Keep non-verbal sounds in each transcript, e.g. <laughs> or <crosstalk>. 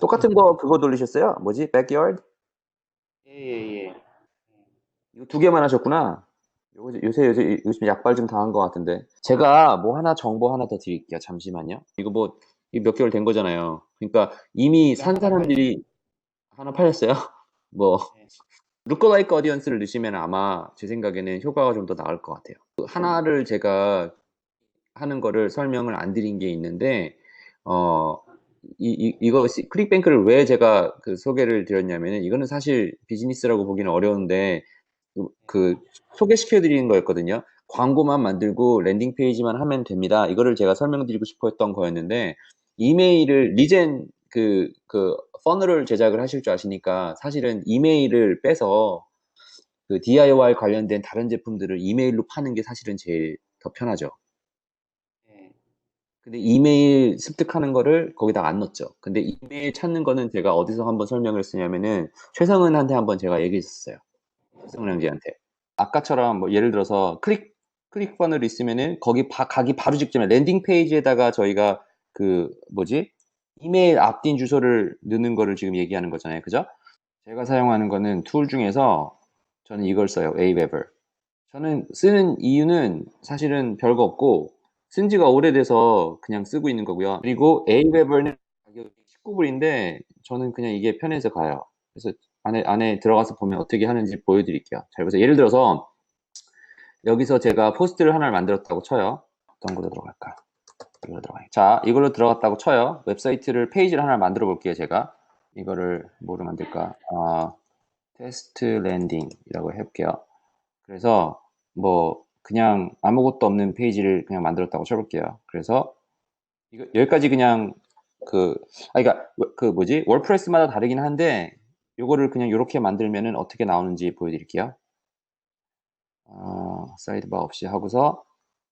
똑같은 거 그거 돌리셨어요? 뭐지? backyard? 예예예. 이거 두 개만 하셨구나. 요새 요새 요새 요즘 약발 좀 당한 것 같은데. 제가 뭐 하나 정보 하나 더 드릴게요. 잠시만요. 이거 뭐 몇 개월 된 거잖아요. 그러니까 이미 산 사람들이 하나 팔렸어요. <laughs> 뭐 루커라이크 어디언스를 넣으시면 아마 제 생각에는 효과가 좀 더 나을 것 같아요. 그 하나를 제가 하는 거를 설명을 안 드린 게 있는데 어 이, 이, 이거 클릭뱅크를 왜 제가 그 소개를 드렸냐면은 이거는 사실 비즈니스라고 보기는 어려운데 그, 그 소개시켜 드리는 거였거든요. 광고만 만들고 랜딩 페이지만 하면 됩니다. 이거를 제가 설명드리고 싶어 했던 거였는데 이메일을 리젠 그, 그 퍼널을 제작을 하실 줄 아시니까 사실은 이메일을 빼서 그 DIY 관련된 다른 제품들을 이메일로 파는 게 사실은 제일 더 편하죠. 예. 근데 이메일 습득하는 거를 거기다가 안 넣었죠. 근데 이메일 찾는 거는 제가 어디서 한번 설명을 했으냐면은 최성은한테 한번 제가 얘기했었어요. 최성은 형제한테. 아까처럼 뭐 예를 들어서 클릭 클릭 번을 있으면은 거기 바, 가기 바로 직전에 랜딩 페이지에다가 저희가 그 뭐지 이메일 앞딘 주소를 넣는 거를 지금 얘기하는 거잖아요. 그죠? 제가 사용하는 거는 툴 중에서 저는 이걸 써요. Aweber. 저는 쓰는 이유는 사실은 별거 없고 쓴 지가 오래돼서 그냥 쓰고 있는 거고요. 그리고 Aweber는 가격이 19불인데 저는 그냥 이게 편해서 가요. 그래서 안에, 안에 들어가서 보면 어떻게 하는지 보여드릴게요. 잘 보세요. 예를 들어서 여기서 제가 포스트를 하나를 만들었다고 쳐요. 어떤 걸로 들어갈까? 이걸로 들어가요. 자, 이걸로 들어갔다고 쳐요. 웹사이트를 페이지를 하나 만들어 볼게요. 제가 이거를 뭐로 만들까? 아, 테스트 랜딩이라고 해볼게요. 그래서 뭐 그냥 아무것도 없는 페이지를 그냥 만들었다고 쳐볼게요. 그래서 이거 여기까지 그냥 그, 아, 그러니까 그 뭐지 월프레스마다 다르긴 한데 요거를 그냥 이렇게 만들면은 어떻게 나오는지 보여드릴게요. 어, 사이드바 없이 하고서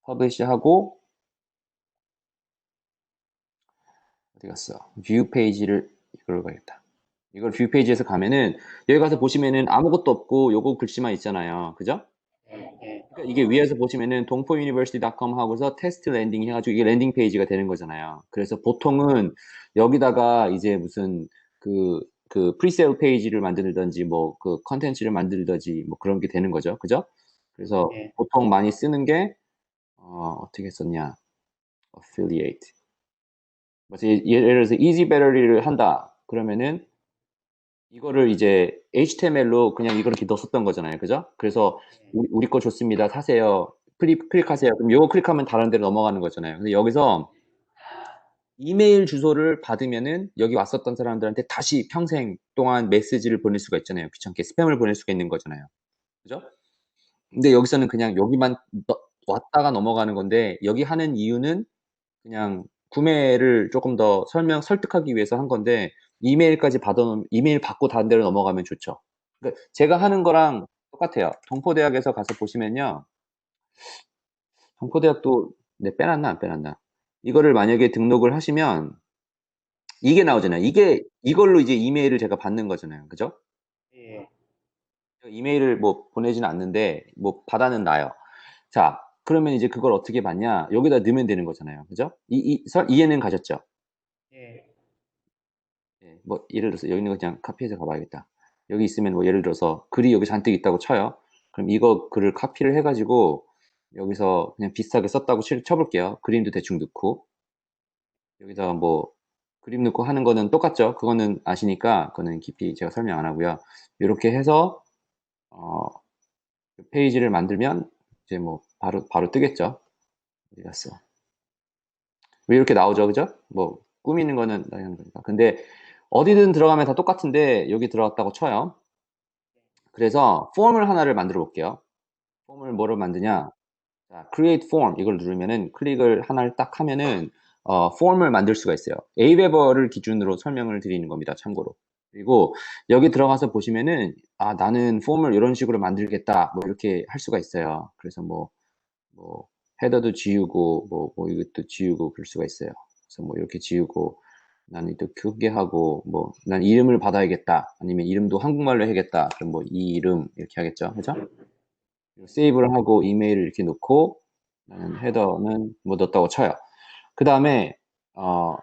퍼블리시 하고 어디 갔어? 뷰 페이지를 이걸로 가겠다. 이걸 뷰 페이지에서 가면은 여기 가서 보시면은 아무것도 없고 요거 글씨만 있잖아요. 그죠? 예. 그러니까 이게 위에서 보시면은 동포유니버시티.com 하고서 테스트 랜딩 해가지고 이게 랜딩 페이지가 되는 거잖아요. 그래서 보통은 여기다가 이제 무슨 그, 그 프리세일 페이지를 만들든지 뭐 그 컨텐츠를 만들든지 뭐 그런 게 되는 거죠. 그죠? 그래서 예. 보통 많이 쓰는 게 어, 어떻게 썼냐? affiliate. 예- 예를 들어서 easy battery를 한다. 그러면은 이거를 이제 HTML로 그냥 이걸 이렇게 넣었었던 거잖아요. 그죠? 그래서 우리, 우리 거 좋습니다. 사세요. 클릭, 클릭하세요. 그럼 요거 클릭하면 다른 데로 넘어가는 거잖아요. 근데 여기서 이메일 주소를 받으면은 여기 왔었던 사람들한테 다시 평생 동안 메시지를 보낼 수가 있잖아요. 귀찮게 스팸을 보낼 수가 있는 거잖아요. 그죠? 근데 여기서는 그냥 여기만 넣- 왔다가 넘어가는 건데 여기 하는 이유는 그냥 구매를 조금 더 설명 설득하기 위해서 한 건데 이메일까지 받아놓으면 이메일 받고 다른 데로 넘어가면 좋죠. 그러니까 제가 하는 거랑 똑같아요. 동포대학에서 가서 보시면요. 동포대학도 네, 빼놨나 안 빼놨나? 이거를 만약에 등록을 하시면 이게 나오잖아요. 이게 이걸로 이제 이메일을 제가 받는 거잖아요. 그죠? 예. 이메일을 뭐 보내지는 않는데 뭐 받아는 놔요. 자, 그러면 이제 그걸 어떻게 받냐? 여기다 넣으면 되는 거잖아요. 그죠? 이, 이, 설, 이해는 가셨죠? 뭐 예를 들어서 여기 있는 거 그냥 카피해서 가봐야겠다. 여기 있으면 뭐 예를 들어서 글이 여기 잔뜩 있다고 쳐요. 그럼 이거 글을 카피를 해가지고 여기서 그냥 비슷하게 썼다고 치- 쳐볼게요. 그림도 대충 넣고 여기다가 뭐 그림 넣고 하는 거는 똑같죠. 그거는 아시니까 그거는 깊이 제가 설명 안 하고요. 이렇게 해서 어, 페이지를 만들면 이제 뭐 바로 바로 뜨겠죠. 어디 갔어? 왜 이렇게 나오죠, 그죠? 뭐 꾸미는 거는 당연한 거니까. 근데 어디든 들어가면 다 똑같은데 여기 들어갔다고 쳐요. 그래서 폼을 하나를 만들어 볼게요. 폼을 뭐로 만드냐? 자, create form 이걸 누르면은 클릭을 하나를 딱 하면은 어, 폼을 만들 수가 있어요. Aweber를 기준으로 설명을 드리는 겁니다. 참고로. 그리고 여기 들어가서 보시면은 아 나는 폼을 이런 식으로 만들겠다 뭐 이렇게 할 수가 있어요. 그래서 뭐뭐 헤더도 지우고 뭐, 뭐 이것도 지우고 그럴 수가 있어요. 그래서 뭐 이렇게 지우고 나는 또 크게 하고 뭐 난 이름을 받아야겠다 아니면 이름도 한국말로 해야겠다 그럼 뭐 이 이름 이렇게 하겠죠 그죠 세이브를 하고 이메일을 이렇게 놓고 나는 헤더는 뭐 넣었다고 쳐요 그 다음에 어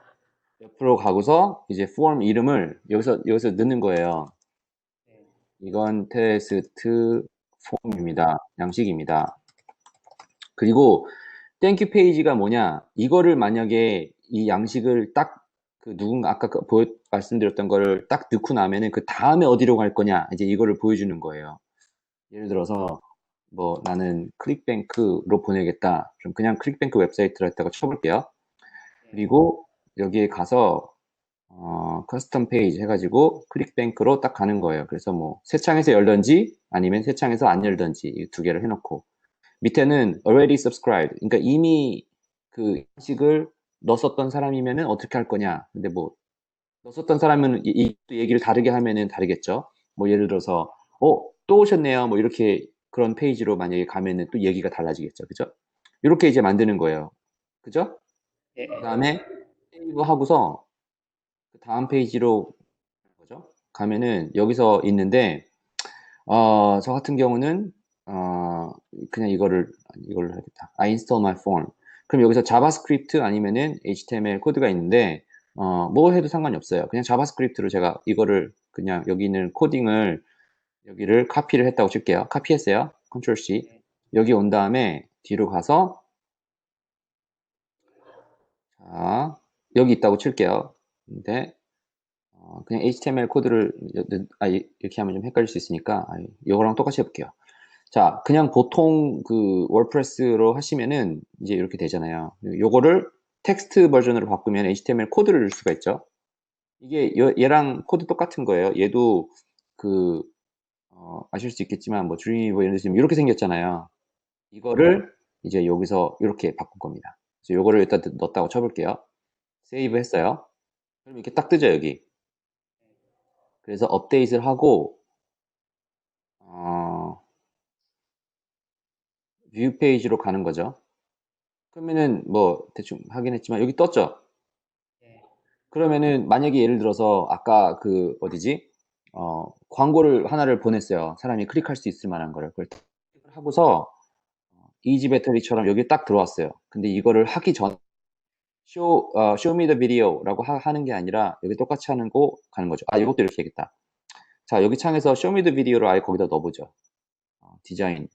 옆으로 가고서 이제 form 이름을 여기서 여기서 넣는 거예요. 네. 이건 테스트 폼입니다. 양식입니다. 그리고 땡큐 페이지가 뭐냐? 이거를 만약에 이 양식을 딱 그 누군가 아까 그 보여, 말씀드렸던 거를 딱 넣고 나면은 그 다음에 어디로 갈 거냐? 이제 이거를 보여주는 거예요. 예를 들어서 뭐 나는 클릭뱅크로 보내겠다. 그럼 그냥 클릭뱅크 웹사이트를 했다가 쳐볼게요. 그리고 여기에 가서 어, 커스텀 페이지 해가지고 클릭뱅크로 딱 가는 거예요. 그래서 뭐 새 창에서 열던지 아니면 새 창에서 안 열던지 이 두 개를 해놓고 밑에는 already subscribed. 그러니까 이미 그 식을 넣었었던 사람이면은 어떻게 할 거냐. 근데 뭐 넣었었던 사람은 이, 이또 얘기를 다르게 하면은 다르겠죠. 뭐 예를 들어서 어 또 오셨네요. 뭐 이렇게 그런 페이지로 만약에 가면은 또 얘기가 달라지겠죠. 그죠? 이렇게 이제 만드는 거예요. 그죠? 예. 그 다음에 세이브 하고서 그 다음 페이지로 거죠. 가면은 여기서 있는데 어, 저 같은 경우는 어, 그냥 이거를 이걸로 해야겠다. I install my form. 그럼 여기서 자바스크립트 아니면은 HTML 코드가 있는데 어, 뭐 해도 상관이 없어요. 그냥 자바스크립트로 제가 이거를 그냥 여기 있는 코딩을 여기를 카피를 했다고 칠게요. 카피했어요. 컨트롤 C. 여기 온 다음에 뒤로 가서 자, 여기 있다고 칠게요. 근데 어, 그냥 HTML 코드를 아, 이렇게 하면 좀 헷갈릴 수 있으니까 아, 이거랑 똑같이 해볼게요. 자, 그냥 보통 그 월프레스로 하시면은 이제 이렇게 되잖아요. 요거를 텍스트 버전으로 바꾸면 HTML 코드를 넣을 수가 있죠. 이게 여- 얘랑 코드 똑같은 거예요. 얘도 그 어, 아실 수 있겠지만 뭐 드림이 뭐 이런 데서 이렇게 생겼잖아요. 이거를 이제 여기서 이렇게 바꾼 겁니다. 그래서 요거를 일단 넣었다고 쳐볼게요. 세이브 했어요. 그럼 이렇게 딱 뜨죠, 여기. 그래서 업데이트를 하고, 어, 뷰 페이지로 가는 거죠. 그러면은 뭐 대충 하긴 했지만 여기 떴죠? 예. 그러면은 만약에 예를 들어서 아까 그 어디지? 어, 광고를 하나를 보냈어요. 사람이 클릭할 수 있을 만한 거를. 그걸 하고서 이지 배터리처럼 여기 딱 들어왔어요. 근데 이거를 하기 전 쇼, 어, show me the video라고 하, 는 게 아니라 여기 똑같이 하는 거 가는 거죠. 아, 이것도 이렇게 해야겠다. 자, 여기 창에서 me the video를 아예 거기다 넣어보죠. 어, 디자인.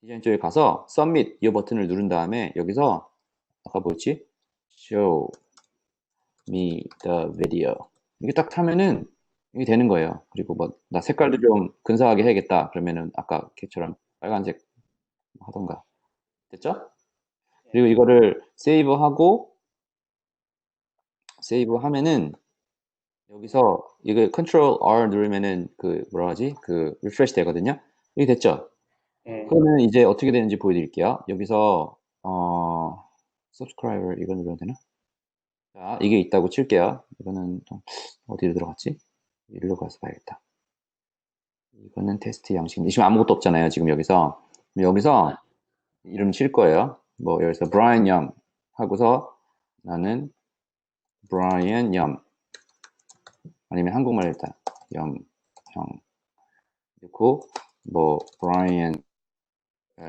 디자인 쪽에 가서 submit 이 버튼을 누른 다음에 여기서 아까 뭐였지? show me the video. 이게 딱 타면은 이게 되는 거예요. 그리고 뭐 나 색깔도 좀 근사하게 해야겠다. 그러면은 아까 걔처럼 빨간색 하던가. 됐죠? 그리고 이거를 세이브하고 세이브 하면은 여기서 이거 컨트롤 R 누르면은 그 뭐라 하지? 그 리프레시 되거든요. 이게 됐죠? 예. 그러면 이제 어떻게 되는지 보여드릴게요. 여기서 어 subscriber 이거 눌러야 되나? 자, 이게 있다고 칠게요. 이거는 좀 어디로 들어갔지? 이리로 가서 봐야겠다. 이거는 테스트 양식. 지금 아무것도 없잖아요. 지금 여기서 여기서 이름 칠 거예요. 뭐 여기서 브라이언 염 하고서 나는 브라이언 염 아니면 한국말 일단 염형 넣고 뭐 브라이언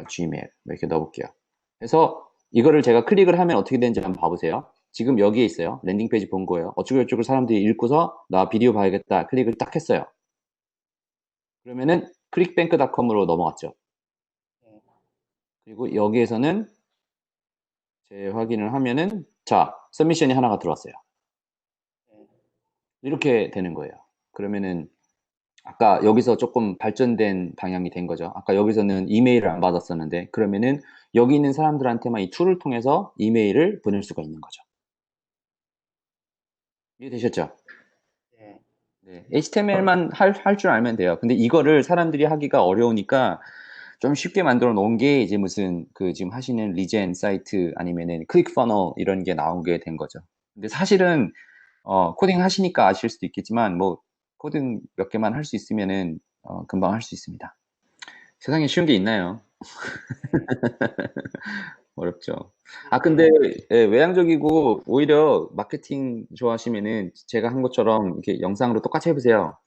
gmail 이렇게 넣어볼게요. 그래서 이거를 제가 클릭을 하면 어떻게 되는지 한번 봐보세요. 지금 여기에 있어요. 랜딩 페이지 본 거예요. 어쩌고 저쩌고 사람들이 읽고서 나 비디오 봐야겠다 클릭을 딱 했어요. 그러면은 클릭뱅크닷컴으로 넘어갔죠. 그리고 여기에서는 재확인을 하면은 자 서미션이 하나가 들어왔어요. 이렇게 되는 거예요. 그러면은 아까 여기서 조금 발전된 방향이 된 거죠. 아까 여기서는 이메일을 안 받았었는데 그러면은 여기 있는 사람들한테만 이 툴을 통해서 이메일을 보낼 수가 있는 거죠. 이해되셨죠? 예. 네, HTML만 할, 할줄 알면 돼요. 근데 이거를 사람들이 하기가 어려우니까 좀 쉽게 만들어 놓은 게 이제 무슨 그 지금 하시는 리젠 사이트 아니면은 클릭 퍼널 이런 게 나온 게 된 거죠. 근데 사실은 어, 코딩 하시니까 아실 수도 있겠지만 뭐 코딩 몇 개만 할 수 있으면은 어, 금방 할 수 있습니다. 세상에 쉬운 게 있나요? <laughs> 어렵죠. 아 근데 예, 외향적이고 오히려 마케팅 좋아하시면은 제가 한 것처럼 이렇게 영상으로 똑같이 해보세요.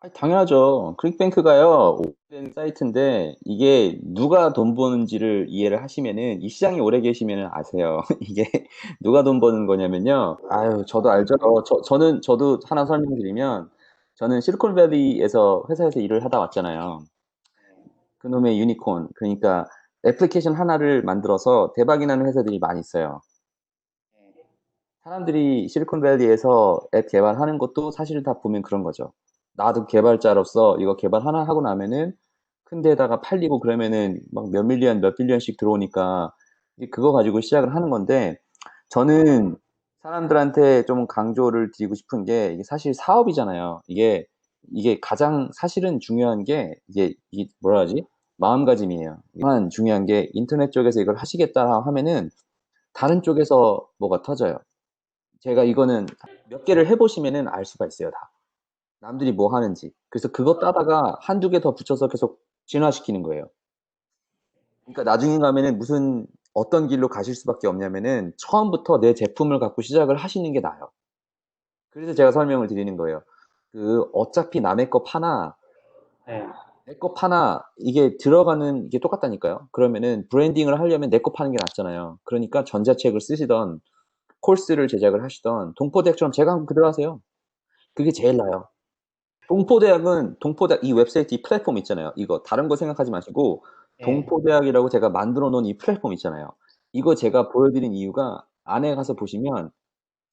아, 당연하죠. 클릭뱅크가요, 오래된 사이트인데, 이게 누가 돈 버는지를 이해를 하시면은, 이 시장에 오래 계시면은 아세요. <laughs> 이게 누가 돈 버는 거냐면요. 아유, 저도 알죠. 저, 저는, 저도 하나 설명드리면, 저는 실리콘밸리에서 회사에서 일을 하다 왔잖아요. 그놈의 유니콘. 그러니까 애플리케이션 하나를 만들어서 대박이 나는 회사들이 많이 있어요. 네. 사람들이 실리콘밸리에서 앱 개발하는 것도 사실 다 보면 그런 거죠. 나도 개발자로서 이거 개발 하나 하고 나면은 큰 데다가 팔리고 그러면은 막 몇 밀리언, 몇 빌리언씩 들어오니까 그거 가지고 시작을 하는 건데 저는 사람들한테 좀 강조를 드리고 싶은 게 이게 사실 사업이잖아요. 이게 이게 가장 사실은 중요한 게 이게 이 뭐라 하지? 마음가짐이에요. 한 중요한 게 인터넷 쪽에서 이걸 하시겠다 하면은 다른 쪽에서 뭐가 터져요. 제가 이거는 몇 개를 해보시면은 알 수가 있어요, 다. 남들이 뭐 하는지. 그래서 그거 따다가 한두 개 더 붙여서 계속 진화시키는 거예요. 그러니까 나중에 가면은 무슨 어떤 길로 가실 수밖에 없냐면은 처음부터 내 제품을 갖고 시작을 하시는 게 나아요. 그래서 제가 설명을 드리는 거예요. 그 어차피 남의 거 파나 네. 내거 파나 이게 들어가는 이게 똑같다니까요. 그러면은 브랜딩을 하려면 내 거 파는 게 낫잖아요. 그러니까 전자책을 쓰시던 코र्스를 제작을 하시던 동포대학처럼 제가 그대로 하세요. 그게 제일 나아요. 동포대학은 동포대학 이 웹사이트 이 플랫폼 있잖아요. 이거 다른 거 생각하지 마시고 네. 동포대학이라고 제가 만들어 놓은 이 플랫폼 있잖아요. 이거 제가 보여드린 이유가 안에 가서 보시면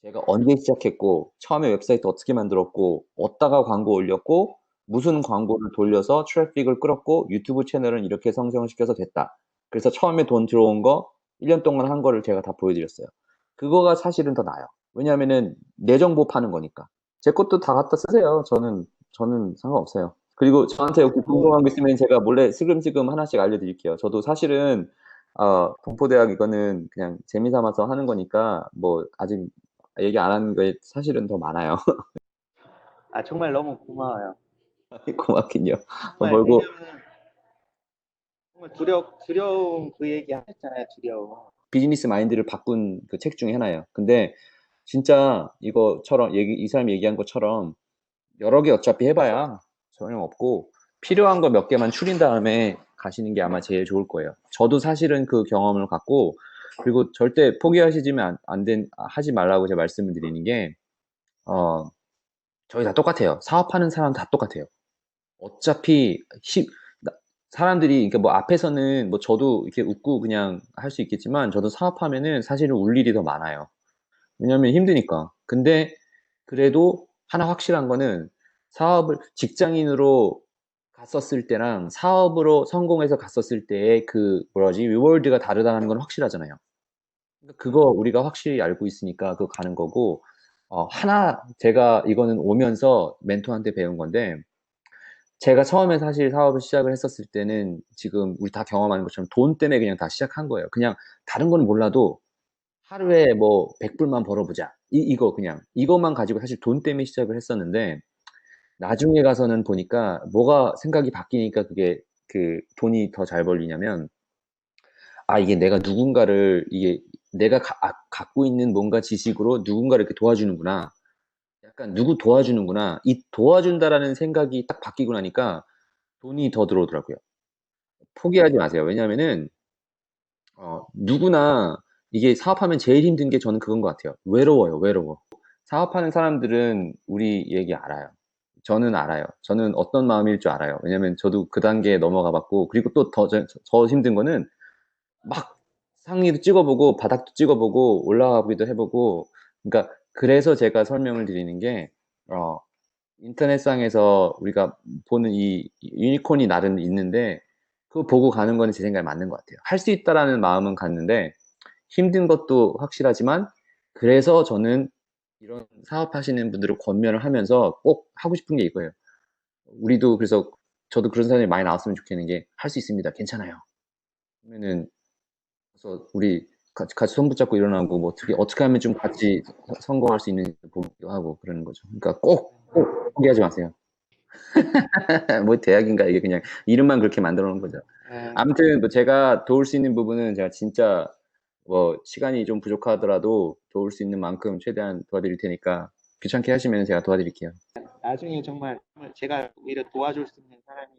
제가 언제 시작했고 처음에 웹사이트 어떻게 만들었고 어디다가 광고 올렸고 무슨 광고를 돌려서 트래픽을 끌었고 유튜브 채널은 이렇게 성장을 시켜서 됐다. 그래서 처음에 돈 들어온 거 1년 동안 한 거를 제가 다 보여드렸어요. 그거가 사실은 더 나아요. 왜냐하면은 내 정보 파는 거니까. 제 것도 다 갖다 쓰세요. 저는 저는 상관없어요. 그리고 저한테 혹시 궁금한 거 있으면 제가 몰래 슬금슬금 하나씩 알려드릴게요. 저도 사실은 어, 동포대학 이거는 그냥 재미 삼아서 하는 거니까 뭐 아직 얘기 안 하는 게 사실은 더 많아요. <laughs> 아 정말 너무 고마워요. <laughs> 고맙긴요. 정말 멀고 정말 두려 두려운 그 얘기 하셨잖아요. 두려움. 비즈니스 마인드를 바꾼 그 책 중에 하나예요. 근데 진짜 이거처럼 얘기 이 사람이 얘기한 것처럼 여러 개 어차피 해봐야 소용없고 필요한 거 몇 개만 추린 다음에 가시는 게 아마 제일 좋을 거예요. 저도 사실은 그 경험을 갖고 그리고 절대 포기하시지만 안 된, 하지 말라고 제가 말씀을 드리는 게, 어, 저희 다 똑같아요. 사업하는 사람 다 똑같아요. 어차피, 시, 나- 사람들이, 그러니까 뭐 앞에서는 뭐 저도 이렇게 웃고 그냥 할 수 있겠지만, 저도 사업하면은 사실은 울 일이 더 많아요. 왜냐면 힘드니까. 근데 그래도 하나 확실한 거는 사업을 직장인으로 갔었을 때랑 사업으로 성공해서 갔었을 때의 그 뭐라지 리월드가 다르다는 건 확실하잖아요. 그러니까 그거 우리가 확실히 알고 있으니까 그거 가는 거고 어, 하나 제가 이거는 오면서 멘토한테 배운 건데 제가 처음에 사실 사업을 시작을 했었을 때는 지금 우리 다 경험하는 것처럼 돈 때문에 그냥 다 시작한 거예요. 그냥 다른 건 몰라도 하루에 뭐 100불만 벌어보자. 이, 이거 그냥 이것만 가지고 사실 돈 때문에 시작을 했었는데 나중에 가서는 보니까 뭐가 생각이 바뀌니까 그게 그 돈이 더 잘 벌리냐면 아 이게 내가 누군가를 이게 내가 가- 아, 갖고 있는 뭔가 지식으로 누군가를 이렇게 도와주는구나. 약간 누구 도와주는구나. 이 도와준다라는 생각이 딱 바뀌고 나니까 돈이 더 들어오더라고요. 포기하지 마세요. 왜냐면은 어, 누구나 이게 사업하면 제일 힘든 게 저는 그건 것 같아요. 외로워요, 외로워. 사업하는 사람들은 우리 얘기 알아요. 저는 알아요. 저는 어떤 마음일 줄 알아요. 왜냐면 저도 그 단계에 넘어가 봤고, 그리고 또 더, 저, 더 힘든 거는 막 상위도 찍어보고, 바닥도 찍어보고, 올라가기도 해보고, 그러니까 그래서 제가 설명을 드리는 게, 어, 인터넷상에서 우리가 보는 이 유니콘이 나름 있는데, 그거 보고 가는 거는 제 생각에 맞는 것 같아요. 할 수 있다라는 마음은 갔는데, 힘든 것도 확실하지만, 그래서 저는 이런 사업하시는 분들을 권면을 하면서 꼭 하고 싶은 게 이거예요. 우리도 그래서 저도 그런 사람이 많이 나왔으면 좋겠는 게 할 수 있습니다. 괜찮아요. 그러면은 그래서 우리 같이, 같이 손 붙잡고 일어나고 뭐 어떻게 어떻게 하면 좀 같이 서- 성공할 수 있는지 보기도 하고 그러는 거죠. 그러니까 꼭, 꼭 포기하지 마세요. <laughs> 뭐 대학인가 이게 그냥 이름만 그렇게 만들어 놓은 거죠. 네. 아무튼 뭐 제가 도울 수 있는 부분은 제가 진짜 뭐 시간이 좀 부족하더라도 도울 수 있는 만큼 최대한 도와드릴 테니까 귀찮게 하시면 제가 도와드릴게요. 나중에 정말 제가 오히려 도와줄 수 있는 사람이